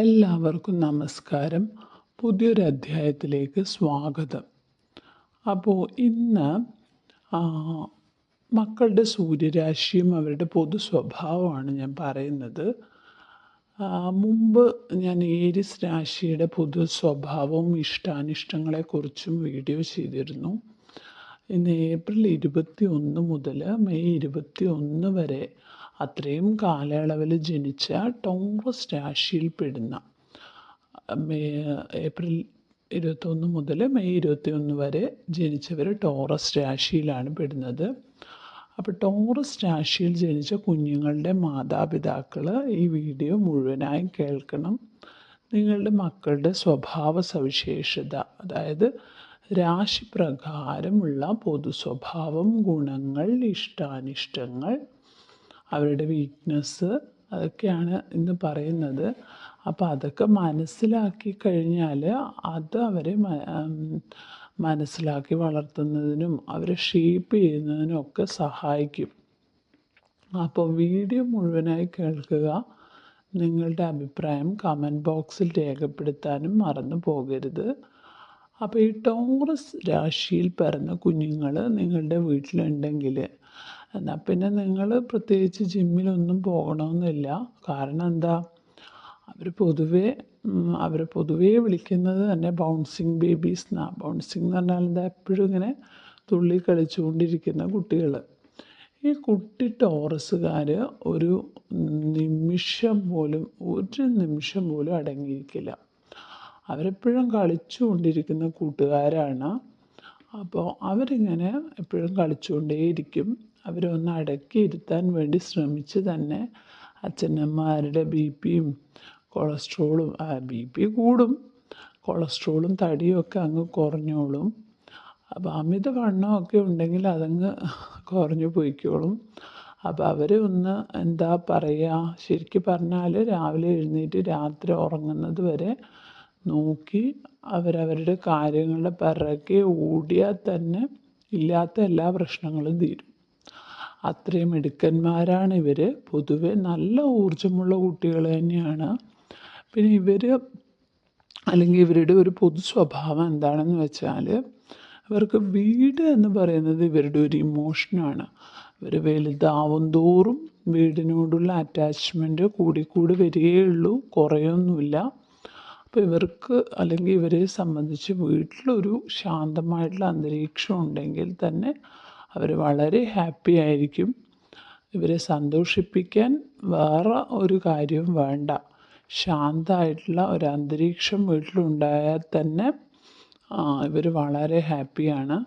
എല്ലാവർക്കും നമസ്കാരം. പുതിയൊരു അധ്യായത്തിലേക്ക് സ്വാഗതം. അപ്പോൾ ഇന്ന് മക്കളുടെ സൂര്യരാശിയും അവരുടെ പൊതു സ്വഭാവമാണ് ഞാൻ പറയുന്നത്. മുമ്പ് ഞാൻ ഏരിസ് രാശിയുടെ പൊതു സ്വഭാവവും ഇഷ്ടാനിഷ്ടങ്ങളെക്കുറിച്ചും വീഡിയോ ചെയ്തിരുന്നു. ഇന്ന് ഏപ്രിൽ ഇരുപത്തി ഒന്ന് മുതൽ മെയ് ഇരുപത്തി ഒന്ന് വരെ അത്രയും കാലയളവിൽ ജനിച്ച ടോറസ് രാശിയിൽപ്പെടുന്ന മേ- ഏപ്രിൽ ഇരുപത്തൊന്ന് മുതൽ മെയ് ഇരുപത്തി ഒന്ന് വരെ ജനിച്ചവർ ടോറസ് രാശിയിലാണ് പെടുന്നത്. അപ്പോൾ ടോറസ് രാശിയിൽ ജനിച്ച കുഞ്ഞുങ്ങളുടെ മാതാപിതാക്കൾ ഈ വീഡിയോ മുഴുവനായും കേൾക്കണം. നിങ്ങളുടെ മക്കളുടെ സ്വഭാവ സവിശേഷത അതായത് രാശിപ്രകാരമുള്ള പൊതു സ്വഭാവം ഗുണങ്ങൾ ഇഷ്ടാനിഷ്ടങ്ങൾ അവരുടെ വീക്ക്നെസ് അതൊക്കെയാണ് ഇന്ന് പറയുന്നത്. അപ്പോൾ അതൊക്കെ മനസ്സിലാക്കി കഴിഞ്ഞാൽ അത് അവരെ മനസ്സിലാക്കി വളർത്തുന്നതിനും അവരെ ഷേപ്പ് ചെയ്യുന്നതിനും ഒക്കെ സഹായിക്കും. അപ്പോൾ വീഡിയോ മുഴുവനായി കേൾക്കുക. നിങ്ങളുടെ അഭിപ്രായം കമന്റ് ബോക്സിൽ രേഖപ്പെടുത്താനും മറന്നു പോകരുത്. അപ്പോൾ ഈ ടോറസ് രാശിയിൽ പിറന്ന കുഞ്ഞുങ്ങൾ നിങ്ങളുടെ വീട്ടിലുണ്ടെങ്കിൽ എന്നാൽ പിന്നെ നിങ്ങൾ പ്രത്യേകിച്ച് ജിമ്മിലൊന്നും പോകണമെന്നില്ല കാരണം എന്താ? അവർ പൊതുവേ അവർ പൊതുവേ വിളിക്കുന്നത് തന്നെ ബൗൺസിങ് ബേബീസ് എന്നാണ് ബൗൺസിങ് എന്ന് പറഞ്ഞാൽ എന്താ? എപ്പോഴും ഇങ്ങനെ തുള്ളി കളിച്ചുകൊണ്ടിരിക്കുന്ന കുട്ടികൾ ഈ കുട്ടി ടോറസുകാർ ഒരു നിമിഷം പോലും ഒരു നിമിഷം പോലും അടങ്ങിയിരിക്കില്ല. അവരെപ്പോഴും കളിച്ചുകൊണ്ടിരിക്കുന്ന കൂട്ടുകാരാണ്. അപ്പോൾ അവരിങ്ങനെ എപ്പോഴും കളിച്ചുകൊണ്ടേയിരിക്കും. അവരൊന്ന് അടക്കിയിരുത്താൻ വേണ്ടി ശ്രമിച്ച് തന്നെ അച്ഛനമ്മമാരുടെ ബി പിയും കൊളസ്ട്രോളും ബി പി കൂടും. കൊളസ്ട്രോളും തടിയും ഒക്കെ അങ്ങ് കുറഞ്ഞോളും. അപ്പോൾ അമിത വണ്ണമൊക്കെ ഉണ്ടെങ്കിൽ അതങ്ങ് കുറഞ്ഞു പോയിക്കോളും. അപ്പോൾ അവരെ ഒന്ന് എന്താ പറയുക ശരിക്കും പറഞ്ഞാൽ രാവിലെ എഴുന്നേറ്റ് രാത്രി ഉറങ്ങുന്നത് വരെ നോക്കി അവരവരുടെ കാര്യങ്ങളുടെ പിറകെ ഓടിയാൽ തന്നെ ഇല്ലാത്ത എല്ലാ പ്രശ്നങ്ങളും തീരും. അത്രയും മിടുക്കന്മാരാണ് ഇവർ പൊതുവെ നല്ല ഊർജമുള്ള കുട്ടികൾ തന്നെയാണ്. പിന്നെ ഇവർ അല്ലെങ്കിൽ ഇവരുടെ ഒരു പൊതു സ്വഭാവം എന്താണെന്ന് വെച്ചാൽ ഇവർക്ക് വീട് എന്ന് പറയുന്നത് ഇവരുടെ ഒരു ഇമോഷനാണ് ഇവർ വലുതാവും തോറും വീടിനോടുള്ള അറ്റാച്ച്മെന്റ് കൂടിക്കൂടി വരികയുള്ളൂ കുറയൊന്നുമില്ല. അപ്പോൾ ഇവർക്ക് അല്ലെങ്കിൽ ഇവരെ സംബന്ധിച്ച് വീട്ടിലൊരു ശാന്തമായിട്ടുള്ള അന്തരീക്ഷം ഉണ്ടെങ്കിൽ തന്നെ അവർ വളരെ ഹാപ്പി ആയിരിക്കും. ഇവരെ സന്തോഷിപ്പിക്കാൻ വേറെ ഒരു കാര്യവും വേണ്ട. ശാന്തമായിട്ടുള്ള ഒരു അന്തരീക്ഷം വീട്ടിലുണ്ടായാൽ തന്നെ ഇവർ വളരെ ഹാപ്പിയാണ്.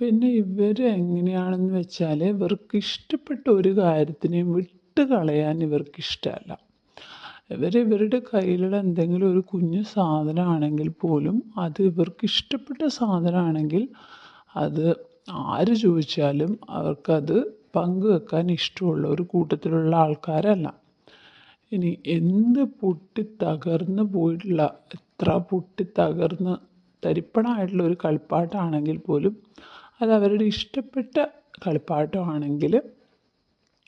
പിന്നെ ഇവർ എങ്ങനെയാണെന്ന് വെച്ചാൽ ഇവർക്ക് ഇഷ്ടപ്പെട്ട ഒരു കാര്യത്തിനെയും വിട്ട് കളയാൻ ഇവർക്ക് ഇഷ്ടമല്ല ഇവർ ഇവരുടെ കയ്യിലുള്ള എന്തെങ്കിലും ഒരു കുഞ്ഞു സാധനമാണെങ്കിൽ പോലും അത് ഇവർക്ക് ഇഷ്ടപ്പെട്ട സാധനമാണെങ്കിൽ അത് ആര് ചോദിച്ചാലും അവർക്കത് പങ്കുവെക്കാൻ ഇഷ്ടമുള്ള ഒരു കൂട്ടത്തിലുള്ള ആൾക്കാരല്ല. ഇനി എന്ത് പൊട്ടി തകർന്ന് പോയിട്ടുള്ള എത്ര പൊട്ടി തകർന്ന് തരിപ്പണമായിട്ടുള്ള ഒരു കളിപ്പാട്ടമാണെങ്കിൽ പോലും അത് അവരുടെ ഇഷ്ടപ്പെട്ട കളിപ്പാട്ടമാണെങ്കിൽ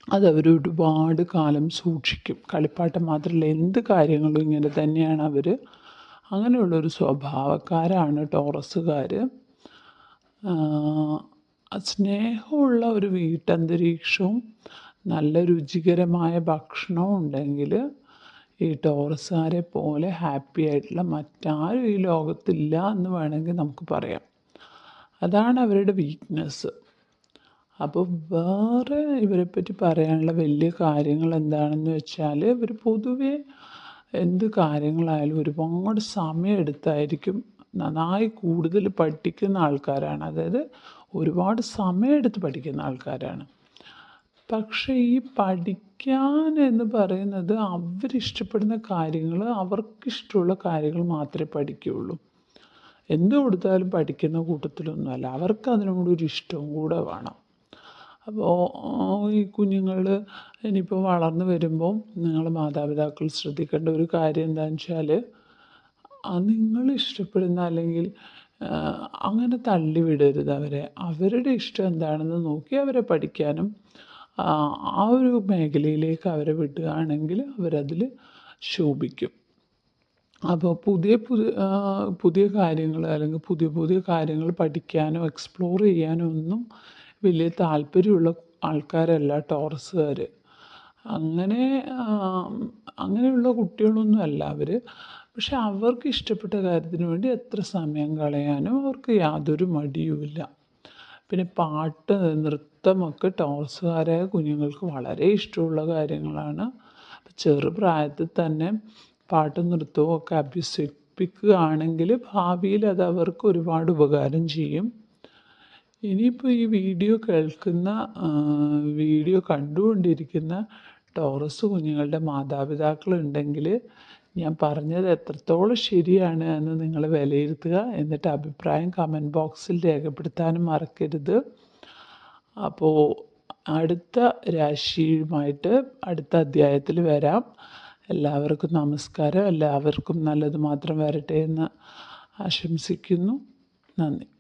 അത് അവർ ഒരുപാട് കാലം സൂക്ഷിക്കും. കളിപ്പാട്ടം മാത്രമല്ല എന്ത് കാര്യങ്ങളും ഇങ്ങനെ തന്നെയാണ് അവർ അങ്ങനെയുള്ളൊരു സ്വഭാവക്കാരാണ് ടോറസുകാർ സ്നേഹമുള്ള ഒരു വീട്ടന്തരീക്ഷവും നല്ല രുചികരമായ ഭക്ഷണവും ഉണ്ടെങ്കിൽ ഈ ടോറസുകാരെ പോലെ ഹാപ്പി ആയിട്ടുള്ള മറ്റാരും ഈ ലോകത്തില്ല എന്ന് വേണമെങ്കിൽ നമുക്ക് പറയാം. അതാണ് അവരുടെ വീക്ക്നെസ് അപ്പോൾ വേറെ ഇവരെപ്പറ്റി പറയാനുള്ള വലിയ കാര്യങ്ങൾ എന്താണെന്ന് വെച്ചാൽ ഇവർ പൊതുവേ എന്ത് കാര്യങ്ങളായാലും ഒരുപാട് സമയമെടുത്തായിരിക്കും നന്നായി കൂടുതൽ പഠിക്കുന്ന ആൾക്കാരാണ്. അതായത് ഒരുപാട് സമയമെടുത്ത് പഠിക്കുന്ന ആൾക്കാരാണ്. പക്ഷേ ഈ പഠിക്കാൻ എന്ന് പറയുന്നത് അവരിഷ്ടപ്പെടുന്ന കാര്യങ്ങൾ അവർക്കിഷ്ടമുള്ള കാര്യങ്ങൾ മാത്രമേ പഠിക്കുകയുള്ളൂ. എന്ത് കൊടുത്താലും പഠിക്കുന്ന കൂട്ടത്തിലൊന്നുമല്ല. അവർക്ക് അതിനോടൊരു ഇഷ്ടവും കൂടെ വേണം. അപ്പോൾ ഈ കുഞ്ഞുങ്ങൾ ഇനിയിപ്പോൾ വളർന്നു വരുമ്പോൾ നിങ്ങൾ മാതാപിതാക്കൾ ശ്രദ്ധിക്കേണ്ട ഒരു കാര്യം എന്താണെന്ന് വെച്ചാൽ നിങ്ങൾ ഇഷ്ടപ്പെടുന്ന അല്ലെങ്കിൽ അങ്ങനെ തള്ളി വിടരുത് അവരെ. അവരുടെ ഇഷ്ടം എന്താണെന്ന് നോക്കി അവരെ പഠിക്കാനും ആ ഒരു മേഖലയിലേക്ക് അവരെ വിടുകയാണെങ്കിൽ അവരതിൽ ശോഭിക്കും. അപ്പോൾ പുതിയ പുതിയ പുതിയ കാര്യങ്ങൾ അല്ലെങ്കിൽ പുതിയ പുതിയ കാര്യങ്ങൾ പഠിക്കാനോ എക്സ്പ്ലോർ ചെയ്യാനോ ഒന്നും വലിയ താല്പര്യമുള്ള ആൾക്കാരല്ല ടോറസുകാർ അങ്ങനെ അങ്ങനെയുള്ള കുട്ടികളൊന്നും അല്ല അവർ പക്ഷെ അവർക്ക് ഇഷ്ടപ്പെട്ട കാര്യത്തിന് വേണ്ടി എത്ര സമയം കളയാനും അവർക്ക് യാതൊരു മടിയുമില്ല പിന്നെ പാട്ട് നൃത്തമൊക്കെ ടോറസുകാരായ കുഞ്ഞുങ്ങൾക്ക് വളരെ ഇഷ്ടമുള്ള കാര്യങ്ങളാണ്. ചെറുപ്രായത്തിൽ തന്നെ പാട്ടും നൃത്തവും ഒക്കെ അഭ്യസിപ്പിക്കുകയാണെങ്കിൽ ഭാവിയിൽ അത് അവർക്ക് ഒരുപാട് ഉപകാരം ചെയ്യും. ഇനിയിപ്പോൾ ഈ വീഡിയോ കേൾക്കുന്ന വീഡിയോ കണ്ടുകൊണ്ടിരിക്കുന്ന ടോറസ് കുഞ്ഞുങ്ങളുടെ മാതാപിതാക്കളുണ്ടെങ്കിൽ ഞാൻ പറഞ്ഞത് എത്രത്തോളം ശരിയാണ് എന്ന് നിങ്ങൾ വിലയിരുത്തുക. എന്നിട്ട് അഭിപ്രായം കമന്റ് ബോക്സിൽ രേഖപ്പെടുത്താനും മറക്കരുത്. അപ്പോൾ അടുത്ത രാശിയുമായിട്ട് അടുത്ത അധ്യായത്തിൽ വരാം. എല്ലാവർക്കും നമസ്കാരം. എല്ലാവർക്കും നല്ലത് മാത്രം വരട്ടെ എന്ന് ആശംസിക്കുന്നു. നന്ദി.